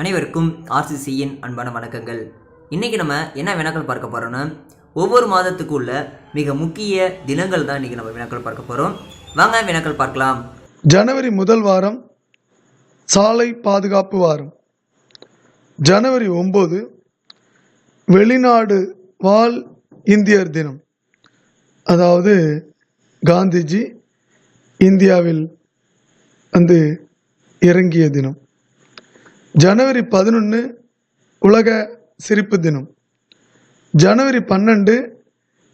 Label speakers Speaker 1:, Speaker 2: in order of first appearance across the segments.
Speaker 1: அனைவருக்கும் ஆர்சிசியின் அன்பான வணக்கங்கள். இன்றைக்கி நம்ம என்ன வினாக்கள் பார்க்க போகிறோம்னா ஒவ்வொரு மாதத்துக்கு உள்ள மிக முக்கிய தினங்கள் தான் இன்றைக்கி நம்ம வினாக்கள் பார்க்க போகிறோம் வாங்க வினாக்கள் பார்க்கலாம்.
Speaker 2: ஜனவரி முதல் வாரம் சாலை பாதுகாப்பு வாரம். ஜனவரி ஒம்பது வெளிநாடு வாழ் இந்தியர் தினம். அதாவது காந்திஜி இந்தியாவில் வந்து இறங்கிய தினம். ஜனவரி பதினொன்று உலக சிரிப்பு தினம். ஜனவரி பன்னெண்டு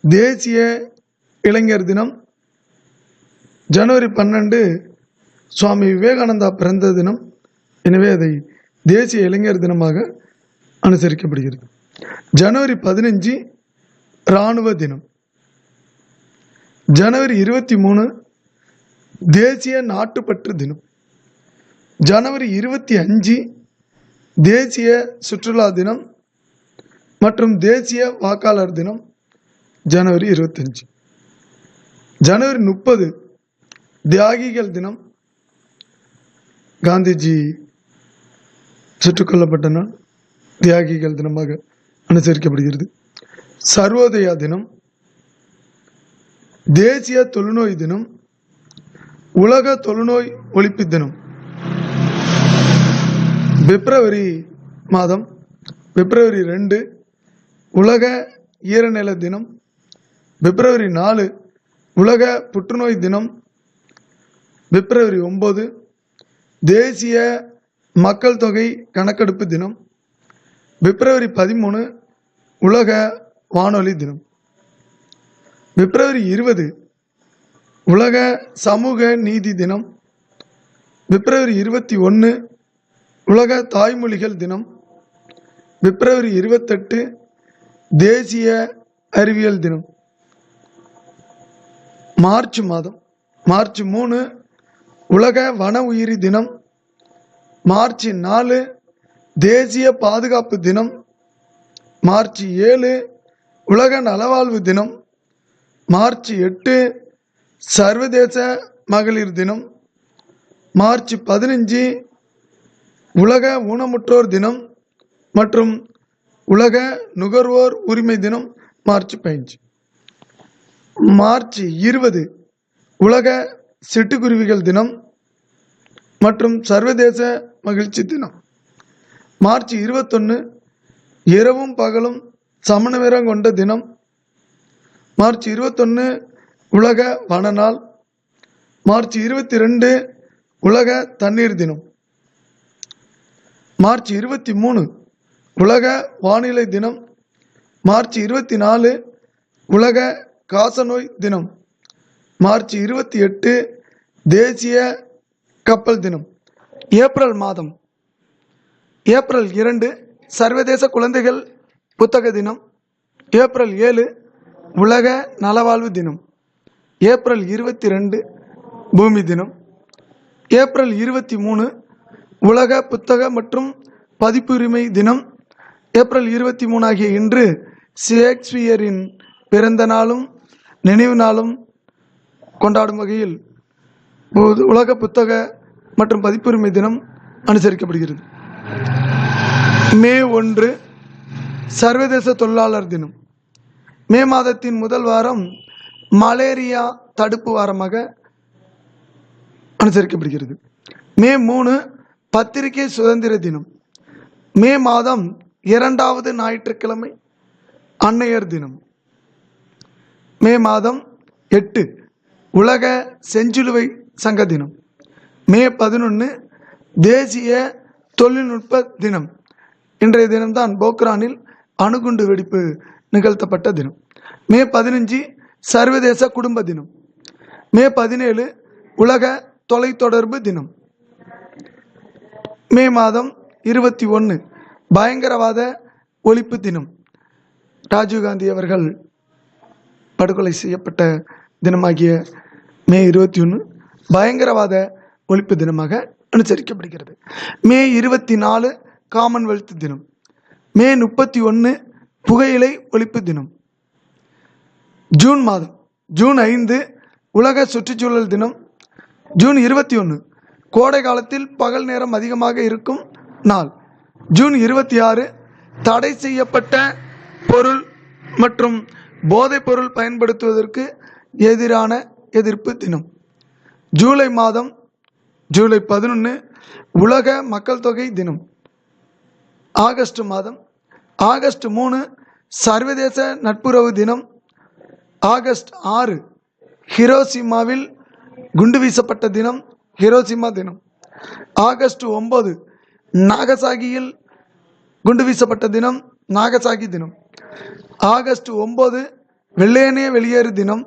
Speaker 2: தேசிய இளைஞர் தினம். ஜனவரி பன்னெண்டு சுவாமி விவேகானந்தா பிறந்த தினம். எனவே அதை தேசிய இளைஞர் தினமாக அனுசரிக்கப்படுகிறது. ஜனவரி பதினஞ்சு இராணுவ தினம். ஜனவரி இருபத்தி மூணு தேசிய நாட்டுப்பற்று தினம். ஜனவரி இருபத்தி அஞ்சு தேசிய சுற்றுலா தினம் மற்றும் தேசிய வாக்காளர் தினம் ஜனவரி இருபத்தஞ்சு. ஜனவரி முப்பது தியாகிகள் தினம். காந்திஜி சுட்டுக்கொல்லப்பட்ட நாள். தியாகிகள் தினமாக அனுசரிக்கப்படுகிறது. சர்வோதயா தினம். தேசிய தொழுநோய் தினம். உலக தொழுநோய் ஒழிப்பு தினம். பிப்ரவரி மாதம் பிப்ரவரி ரெண்டு உலக ஈரநில தினம் பிப்ரவரி நாலு உலக புற்றுநோய் தினம் பிப்ரவரி ஒம்பது தேசிய மக்கள் தொகை கணக்கெடுப்பு தினம் பிப்ரவரி பதிமூணு உலக வானொலி தினம். பிப்ரவரி இருபது உலக சமூக நீதி தினம் பிப்ரவரி இருபத்தி ஒன்று உலக தாய்மொழிகள் தினம் பிப்ரவரி இருபத்தெட்டு தேசிய அறிவியல் தினம். மார்ச் மாதம் மார்ச் மூணு உலக வன உயிரி தினம். மார்ச் நாலு தேசிய பாதுகாப்பு தினம். மார்ச் ஏழு உலக நலவாழ்வு தினம். மார்ச் எட்டு சர்வதேச மகளிர் தினம். மார்ச் பதினஞ்சு உலக ஊனமுற்றோர் தினம் மற்றும் உலக நுகர்வோர் உரிமை தினம் மார்ச் பதினஞ்சு. மார்ச் இருபது உலக சிட்டுக்குருவிகள் தினம் மற்றும் சர்வதேச மகிழ்ச்சி தினம். மார்ச் இருபத்தொன்று இரவும் பகலும் சமணவிரம் கொண்ட தினம். மார்ச் இருபத்தொன்று உலக வன நாள். மார்ச் இருபத்தி ரெண்டு உலக தண்ணீர் தினம். மார்ச் இருபத்தி மூணு உலக வானிலை தினம். மார்ச் இருபத்தி நாலு உலக காசநோய் தினம். மார்ச் இருபத்தி எட்டு தேசிய கப்பல் தினம். ஏப்ரல் மாதம். ஏப்ரல் இரண்டு சர்வதேச குழந்தைகள் புத்தக தினம். ஏப்ரல் ஏழு உலக நலவாழ்வு தினம். ஏப்ரல் இருபத்தி ரெண்டு பூமி தினம். ஏப்ரல் இருபத்தி மூணு உலக புத்தக மற்றும் பதிப்புரிமை தினம் ஏப்ரல் இருபத்தி மூணு ஆகிய இன்று ஷேக்ஸ்பியரின் பிறந்த நாளும் நினைவு நாளும் கொண்டாடும் வகையில் உலக புத்தக மற்றும் பதிப்புரிமை தினம் அனுசரிக்கப்படுகிறது. மே ஒன்று சர்வதேச தொழிலாளர் தினம். மே மாதத்தின் முதல் வாரம் மலேரியா தடுப்பு வாரமாக அனுசரிக்கப்படுகிறது. மே மூணு பத்திரிகை சுதந்திர தினம். மே மாதம் இரண்டாவது ஞாயிற்றுக்கிழமை அன்னையர் தினம். மே மாதம் எட்டு உலக செஞ்சிலுவை சங்க தினம். மே பதினொன்று தேசிய தொழில்நுட்ப தினம். இன்றைய தினம்தான் போக்ரானில் அணுகுண்டு வெடிப்பு நிகழ்த்தப்பட்ட தினம். மே பதினஞ்சு சர்வதேச குடும்ப தினம். மே பதினேழு உலக தொலைத்தொடர்பு தினம். மே மாதம் இருபத்தி ஒன்று பயங்கரவாத ஒழிப்பு தினம். ராஜீவ்காந்தி அவர்கள் படுகொலை செய்யப்பட்ட தினமாகிய மே இருபத்தி ஒன்று பயங்கரவாத ஒழிப்பு தினமாக அனுசரிக்கப்படுகிறது. மே இருபத்தி நாலு காமன்வெல்த் தினம். மே முப்பத்தி ஒன்று புகையிலை ஒழிப்பு தினம். ஜூன் மாதம் ஜூன் ஐந்து உலக சுற்றுச்சூழல் தினம். ஜூன் இருபத்தி ஒன்று கோடை காலத்தில் பகல் நேரம் அதிகமாக இருக்கும் நாள். ஜூன் இருபத்தி ஆறு தடை செய்யப்பட்ட பொருள் மற்றும் போதைப் பொருள் பயன்படுத்துவதற்கு எதிரான எதிர்ப்பு தினம். ஜூலை மாதம் ஜூலை பதினொன்று உலக மக்கள் தொகை தினம். ஆகஸ்ட் மாதம் ஆகஸ்ட் மூணு சர்வதேச நட்புறவு தினம். ஆகஸ்ட் ஆறு ஹிரோசிமாவில் குண்டு வீசப்பட்ட தினம். ஹிரோசிமா தினம். ஆகஸ்ட் ஒம்பது நாகசாகியில் குண்டு வீசப்பட்ட தினம் நாகசாகி தினம். ஆகஸ்ட் ஒம்பது வெள்ளையனே வெளியேறு தினம்.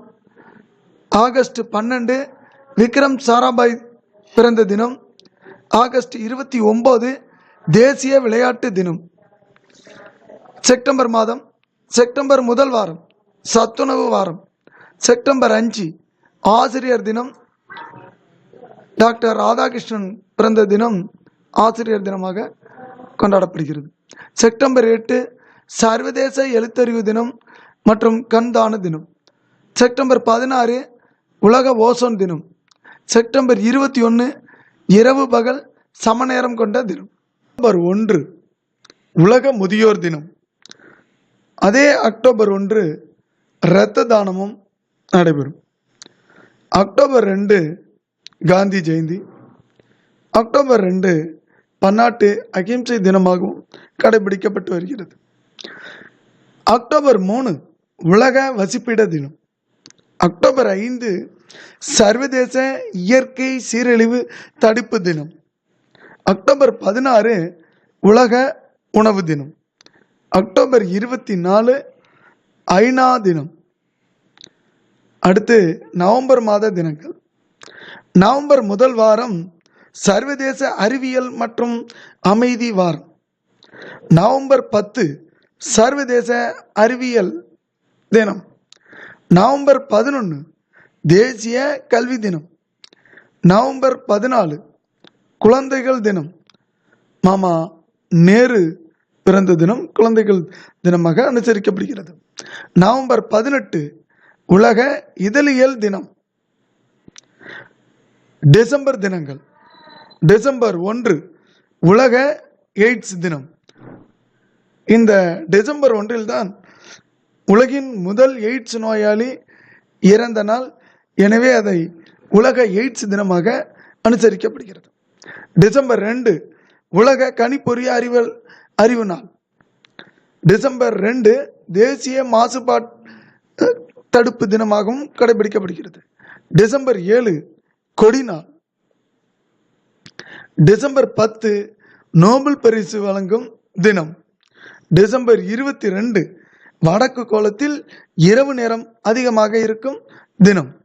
Speaker 2: ஆகஸ்ட் பன்னெண்டு விக்ரம் சாராபாய் பிறந்த தினம். ஆகஸ்ட் இருபத்தி ஒம்பது தேசிய விளையாட்டு தினம். செப்டம்பர் மாதம் செப்டம்பர் முதல் வாரம் சத்துணவு வாரம். செப்டம்பர் அஞ்சு ஆசிரியர் தினம். டாக்டர் ராதாகிருஷ்ணன் பிறந்த தினம் ஆசிரியர் தினமாக கொண்டாடப்படுகிறது. செப்டம்பர் எட்டு சர்வதேச எழுத்தறிவு தினம் மற்றும் கண்தான தினம். செப்டம்பர் பதினாறு உலக ஓசோன் தினம். செப்டம்பர் இருபத்தி ஒன்று இரவு பகல் சமநேரம் கொண்ட தினம். அக்டோபர் ஒன்று உலக முதியோர் தினம். அதே அக்டோபர் ஒன்று இரத்த தானமும் நடைபெறும். அக்டோபர் ரெண்டு காந்தி ஜெயந்தி. அக்டோபர் ரெண்டு பன்னாட்டு அகிம்சை தினமாகவும் கடைபிடிக்கப்பட்டு வருகிறது. அக்டோபர் மூணு உலக வசிப்பிட தினம். அக்டோபர் ஐந்து சர்வதேச இயற்கை சீரழிவு தடுப்பு தினம். அக்டோபர் பதினாறு உலக உணவு தினம். அக்டோபர் இருபத்தி நாலு ஐநா தினம். அடுத்து நவம்பர் மாத தினங்கள். நவம்பர் முதல் வாரம் சர்வதேச அறிவியல் மற்றும் அமைதி வாரம் நவம்பர் பத்து சர்வதேச அறிவியல் தினம். நவம்பர் பதினொன்று தேசிய கல்வி தினம். நவம்பர் பதினாலு குழந்தைகள் தினம். மாமா நேரு பிறந்த தினம் குழந்தைகள் தினமாக அனுசரிக்கப்படுகிறது. நவம்பர் பதினெட்டு உலக இதழியல் தினம். டிசம்பர் தினங்கள். டிசம்பர் ஒன்று உலக எய்ட்ஸ் தினம். இந்த டிசம்பர் ஒன்றில்தான் உலகின் முதல் எய்ட்ஸ் நோயாளி இறந்த நாள். எனவே அதை உலக எய்ட்ஸ் தினமாக அனுசரிக்கப்படுகிறது. டிசம்பர் ரெண்டு உலக கணிப்பொறிய அறிவல் அறிவு நாள். டிசம்பர் ரெண்டு தேசிய மாசுபாட் தடுப்பு தினமாகவும் கடைபிடிக்கப்படுகிறது. டிசம்பர் ஏழு கொடி நாள் டிசம்பர் பத்து நோபல் பரிசு வழங்கும் தினம். டிசம்பர் இருபத்தி ரெண்டு வடக்கு கோலத்தில் இரவு நேரம் அதிகமாக இருக்கும் தினம்.